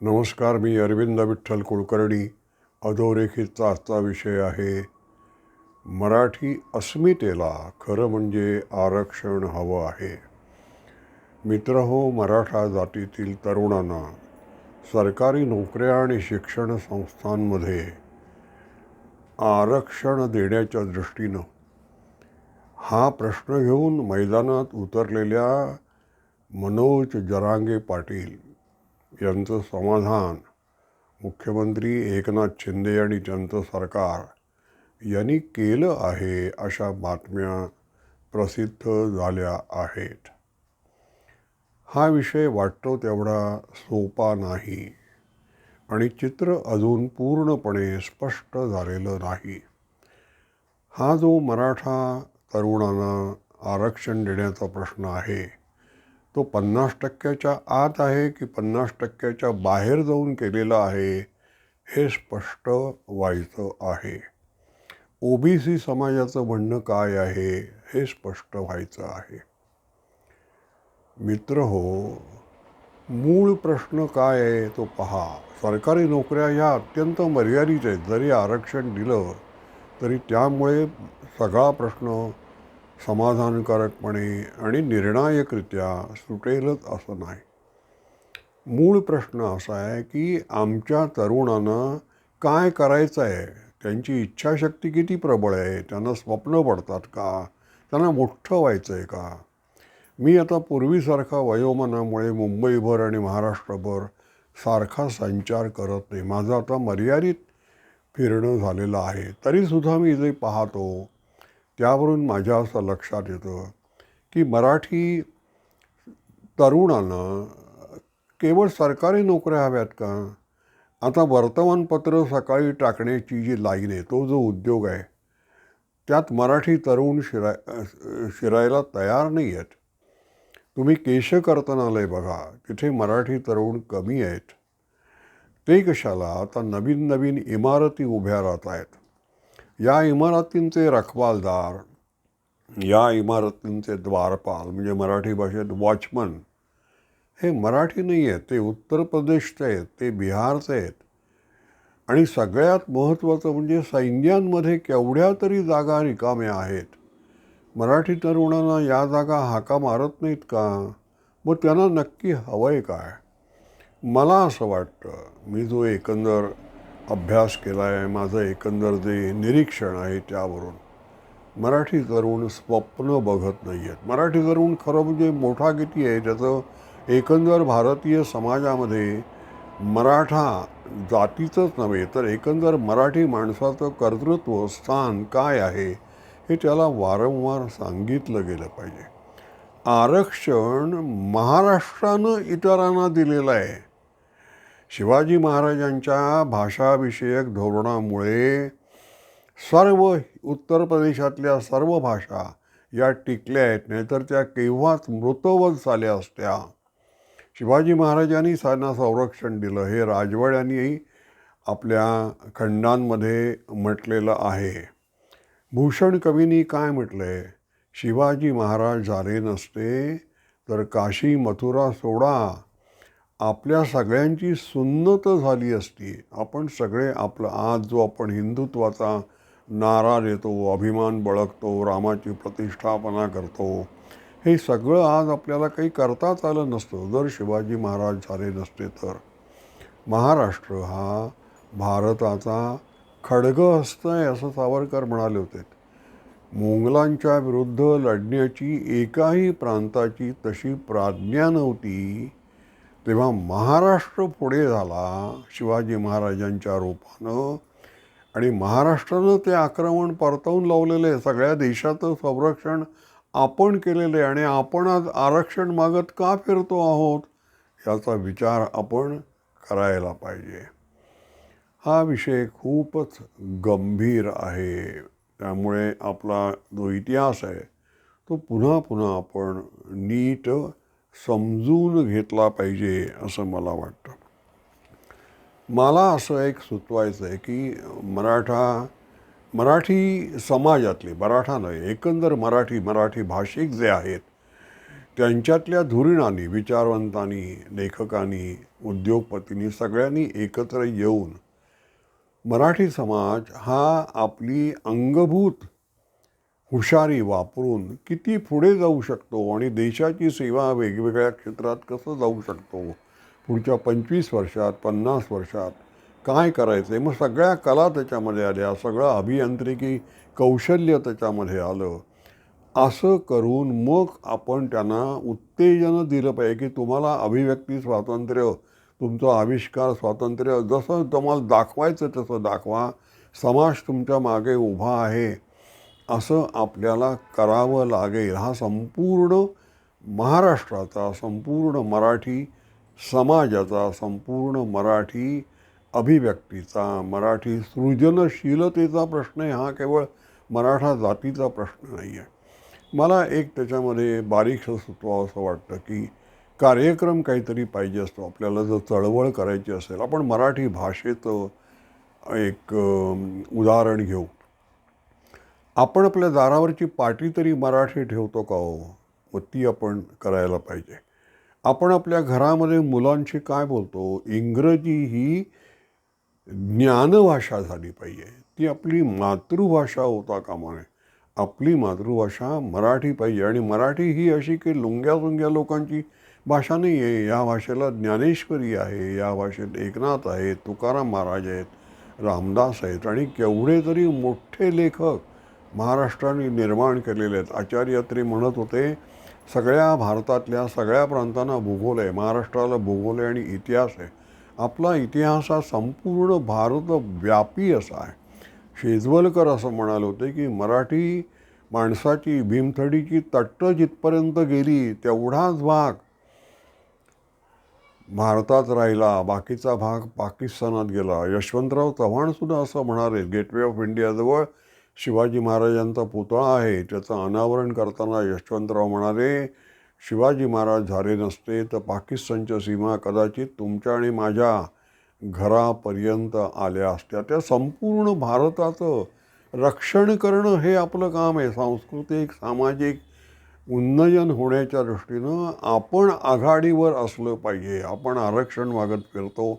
नमस्कार मी अरविंद विठ्ठल कुलकर्णी. अधोरेखितचा आजचा विषय आहे मराठी अस्मितेला खरं म्हणजे आरक्षण हवं आहे. मित्र हो मराठा जातीतील तरुणांना सरकारी नोकऱ्या आणि शिक्षण संस्थांमध्ये आरक्षण देण्याच्या दृष्टीनं हा प्रश्न घेऊन मैदानात उतरलेल्या मनोज जरांगे पाटील यांचं समाधान. मुख्यमंत्री एकनाथ शिंदे आणि त्यांचं सरकार यांनी केलं आहे अशा बातम्या प्रसिद्ध झाल्या आहेत. हा विषय वाटतो तेवढा सोपा नाही आणि चित्र अजून पूर्णपणे स्पष्ट झालेलं नाही. हा जो मराठा तरुणांना आरक्षण देण्याचा प्रश्न आहे तो पन्नास टक्क्याच्या आत आहे की पन्नास टक्क्याच्या बाहेर जाऊन केलेला आहे हे स्पष्ट व्हायचं आहे. ओबीसी समाजाचं म्हणणं काय आहे हे स्पष्ट व्हायचं आहे. मित्र हो मूळ प्रश्न काय आहे तो पहा. सरकारी नोकऱ्या ह्या अत्यंत मर्यादित आहेत. जरी आरक्षण दिलं तरी त्यामुळे सगळा प्रश्न समाधानकारकपणे आणि निर्णायकरित्या सुटेलच असं नाही. मूळ प्रश्न असा आहे की आमच्या तरुणांना काय करायचं आहे? त्यांची इच्छाशक्ती किती प्रबळ आहे? त्यांना स्वप्न पडतात का? त्यांना मोठं व्हायचं आहे का? मी आता पूर्वीसारखा वयोमानामुळे मुंबईभर आणि महाराष्ट्रभर सारखा संचार करत नाही. माझं आता मर्यादित फिरणं झालेलं आहे. तरीसुद्धा मी जे पाहतो त्यावरून माझ्या असं लक्षात येतं की मराठी तरुणांना केवळ सरकारी नोकऱ्या हव्यात का? आता वर्तमानपत्र सकाळी टाकण्याची जी लाईन आहे तो जो उद्योग आहे त्यात मराठी तरुण शिराय शिरायला तयार नाही आहेत. तुम्ही केशकर्तनालय बघा तिथे मराठी तरुण कमी आहेत. ते कशाला? आता नवीन नवीन इमारती उभ्या राहत आहेत. या इमारतींचे रखवालदार या इमारतींचे द्वारपाल म्हणजे मराठी भाषेत वॉचमन हे मराठी नाही आहेत ते उत्तर प्रदेशचे आहेत ते बिहारचे आहेत. आणि सगळ्यात महत्त्वाचं म्हणजे सैन्यांमध्ये केवढ्या तरी जागा रिकाम्या आहेत. मराठी तरुणांना या जागा हाका मारत नाहीत का? मग त्यांना नक्की हवं आहे काय? मला असं वाटतं मी जो एकंदर अभ्यास केला आहे माझं एकंदर जे निरीक्षण आहे त्यावरून. मराठी तरुण स्वप्न बघत नाही आहेत मराठी तरुण खरं म्हणजे मोठा किती आहे? त्याचं एकंदर भारतीय समाजामध्ये मराठा जातीचंच नव्हे तर एकंदर मराठी माणसाचं कर्तृत्व स्थान काय आहे हे त्याला वारंवार सांगितलं गेलं पाहिजे. आरक्षण महाराष्ट्रानं इतरांना दिलेलं आहे. शिवाजी महाराजांच्या भाषाविषयक धोरणामुळे सर्व उत्तर प्रदेशातल्या सर्व भाषा या टिकल्या आहेत. नाहीतर त्या केव्हाच मृतवत झाल्या असत्या. शिवाजी महाराजांनी त्यांना संरक्षण दिलं. हे राजवाड्यांनी आपल्या खंडांमध्ये म्हटलेलं आहे. भूषण कवींनी काय म्हटलं आहे शिवाजी महाराज झाले नसते तर काशी मथुरा सोडा. आपल्या सगळ्यांची सुन्नत झाली असती. आपण सगळे आपलं आज जो आपण हिंदुत्वाचा नारा देतो अभिमान बळगतो रामाची प्रतिष्ठापना करतो हे सगळं आज आपल्याला काही करताच आलं नसतं. जर शिवाजी महाराज झाले नसते तर. महाराष्ट्र हा भारताचा खडग आहे असं सावरकर म्हणाले होते. मोंगलांच्या विरुद्ध लढण्याची एकाही प्रांताची तशी प्राज्ञा नव्हती. तेव्हा महाराष्ट्र पुढे झाला शिवाजी महाराजांच्या रूपानं. आणि महाराष्ट्रानं ते आक्रमण परतवून लावलेलं आहे सगळ्या देशाचं संरक्षण आपण केलेलं आहे आणि आपण आज आरक्षण मागत का फिरतो आहोत याचा विचार आपण करायला पाहिजे. हा विषय खूपच गंभीर आहे. त्यामुळे आपला जो इतिहास आहे तो पुन्हा पुन्हा आपण नीट समजून घेतला पाहिजे असं मला वाटतं. मला असं एक सुचवायचं आहे की मराठा मराठी समाजातले मराठा नाही एकंदर मराठी मराठी भाषिक जे आहेत त्यांच्यातल्या धुरीणांनी विचारवंतांनी लेखकांनी उद्योगपतींनी सगळ्यांनी एकत्र येऊन मराठी समाज हा आपली अंगभूत हुशारी वापरून किती पुढे जाऊ शकतो आणि देशाची सेवा वेगवेगळ्या क्षेत्रात कसं जाऊ शकतो? पुढच्या पंचवीस वर्षात पन्नास वर्षात काय करायचं आहे मग सगळ्या कला त्याच्यामध्ये आल्या सगळं अभियांत्रिकी कौशल्य त्याच्यामध्ये आलं. असं करून मग आपण त्यांना उत्तेजन दिलं पाहिजे की तुम्हाला अभिव्यक्ती स्वातंत्र्य तुमचं आविष्कार स्वातंत्र्य जसं तुम्हाला दाखवायचं तसं दाखवा. समाज तुमच्या मागे उभा आहे. असं आपल्याला करावं लागेल. हा संपूर्ण महाराष्ट्राचा संपूर्ण मराठी समाजाचा संपूर्ण मराठी अभिव्यक्तीचा मराठी सृजनशीलतेचा प्रश्न आहे. हा केवळ मराठा जातीचा प्रश्न नाही आहे मला एक त्याच्यामध्ये बारीकसं सुचवा असं वाटतं की कार्यक्रम काहीतरी पाहिजे असतो. आपल्याला जर चळवळ करायची असेल आपण मराठी भाषेचं एक उदाहरण घेऊ. आपण आपल्या दारावरची पाटी तरी मराठी ठेवतो का हो? व ती आपण करायला पाहिजे. आपण आपल्या घरामध्ये मुलांशी काय बोलतो? इंग्रजी ही ज्ञानभाषा झाली पाहिजे. ती आपली मातृभाषा होता कामा नये. आपली मातृभाषा मराठी पाहिजे. आणि मराठी ही अशी की लुंग्या लुंग्या लोकांची भाषा नाही आहे या भाषेला ज्ञानेश्वरी आहे. या भाषेत एकनाथ आहेत तुकाराम महाराज आहेत. रामदास आहेत. आणि केवढे तरी मोठे लेखक महाराष्ट्राने निर्माण केलेले आहेत. आचार्यत्री म्हणत होते सगळ्या भारतातल्या सगळ्या प्रांतांना भूगोल आहे महाराष्ट्राला भूगोल आहे आणि इतिहास आहे. आपला इतिहास हा संपूर्ण भारत व्यापी असा आहे. शेजवलकर असं म्हणाले होते की मराठी माणसाची भीमथडीची तट्ट जिथपर्यंत गेली तेवढाच भाग भारतात राहिला बाकीचा भाग पाकिस्तानात गेला. यशवंतराव चव्हाणसुद्धा असं म्हणाले गेटवे ऑफ इंडियाजवळ शिवाजी महाराजांचा पुतळा आहे त्याचं अनावरण करताना यशवंतराव म्हणाले शिवाजी महाराज झाले नसते तर पाकिस्तानच्या सीमा कदाचित तुमच्या आणि माझ्या घरापर्यंत आल्या असत्या. त्या संपूर्ण भारताचं रक्षण करणं हे आपलं काम आहे. सांस्कृतिक सामाजिक उन्नयन होण्याच्या दृष्टीनं आपण आघाडीवर असलं पाहिजे. आपण आरक्षण मागत फिरतो.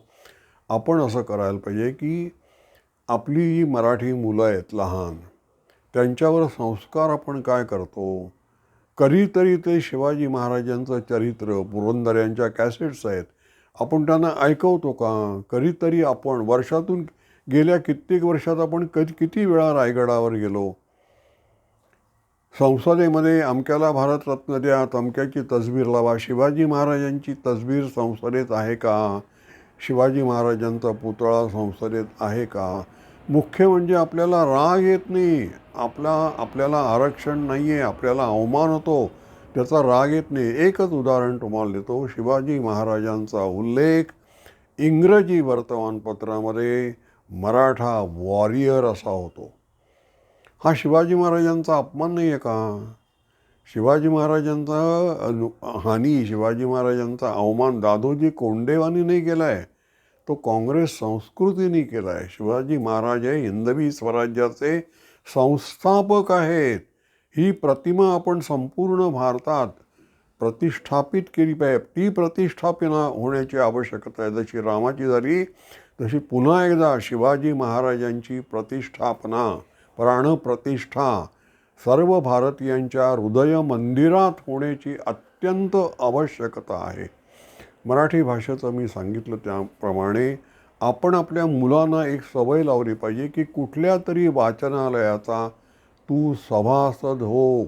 आपण असं करायला पाहिजे की आपली जी मराठी मुलं आहेत लहान त्यांच्यावर संस्कार आपण काय करतो? कधीतरी ते शिवाजी महाराजांचं चरित्र पुरंदर यांच्या कॅसेट्स आहेत. आपण त्यांना ऐकवतो का? कधीतरी आपण वर्षातून गेल्या कित्येक वर्षात आपण कधी किती वेळा रायगडावर गेलो? संसदेमध्ये अमक्याला भारतरत्न द्या तमक्याची तसबीर लावा. शिवाजी महाराजांची तसबीर संसदेत आहे का? शिवाजी महाराजांचा पुतळा संसदेत आहे का? मुख्य म्हणजे आपल्याला राग येत नाही. आपला आपल्याला आरक्षण नाही आहे आपल्याला अवमान होतो त्याचा राग येत नाही. एकच उदाहरण तुम्हाला देतो. शिवाजी महाराजांचा उल्लेख इंग्रजी वर्तमानपत्रामध्ये मराठा वॉरियर असा होतो. हा शिवाजी महाराजांचा अपमान नाही आहे का? शिवाजी महाराजांचा अनु हानी शिवाजी महाराजांचा अवमान दादोजी कोंडेवानी नाही केला आहे तो काँग्रेस संस्कृतीने केला आहे शिवाजी महाराज हे हिंदवी स्वराज्याचे संस्थापक आहेत. ही प्रतिमा आपण संपूर्ण भारतात प्रतिष्ठापित केली पाहिजे. ती प्रतिष्ठापना होण्याची आवश्यकता आहे. जशी रामाची झाली तशी पुन्हा एकदा शिवाजी महाराजांची प्रतिष्ठापना प्राणप्रतिष्ठा सर्व भारतीयांच्या हृदय मंदिरात होण्याची अत्यंत आवश्यकता आहे. मराठी भाषेचं मी सांगितलं त्याप्रमाणे आपण आपल्या मुलांना एक सवय लावली पाहिजे की कुठल्या तरी वाचनालयाचा तू सभासद हो.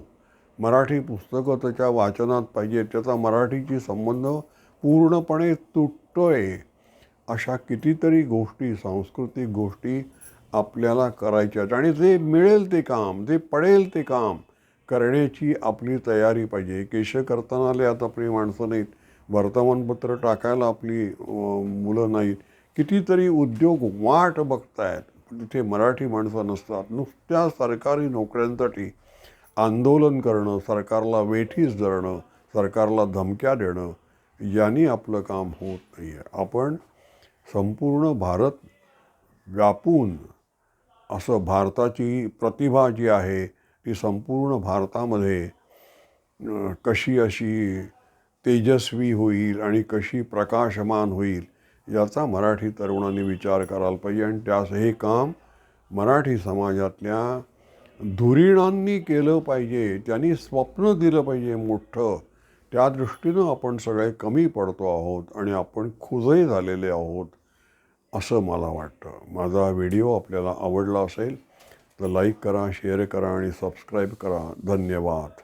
मराठी पुस्तकं त्याच्या वाचनात पाहिजे त्याचा मराठीची संबंध पूर्णपणे तुटतो आहे अशा कितीतरी गोष्टी सांस्कृतिक गोष्टी आपल्याला करायच्या आहेत. आणि जे मिळेल ते काम जे पडेल ते काम करण्याची आपली तयारी पाहिजे. केश करताना आता आपली माणसं नाहीत. वर्तमानपत्र टाकायला आपली मुलं नाहीत. कितीतरी उद्योग वाट बघतायत. तिथे मराठी माणसं नसतात. नुसत्या सरकारी नोकऱ्यांसाठी आंदोलन करणं सरकारला वेठीस धरणं सरकारला धमक्या देणं यांनी आपलं काम होत नाही आहे आपण संपूर्ण भारत व्यापून असं भारताची प्रतिभा जी आहे ती संपूर्ण भारतामध्ये कशी अशी तेजस्वी होईल आणि कशी प्रकाशमान होईल याचा मराठी तरुणांनी विचार करायला पाहिजे. आणि त्यास हे काम मराठी समाजातल्या धुरीणांनी केलं पाहिजे. त्यांनी स्वप्न दिलं पाहिजे मोठं. त्या दृष्टीनं आपण सगळे कमी पडतो आहोत आणि आपण खुजही झालेले आहोत असं मला वाटतं. माझा व्हिडिओ आपल्याला आवडला असेल तर लाईक करा शेअर करा आणि सबस्क्राईब करा. धन्यवाद.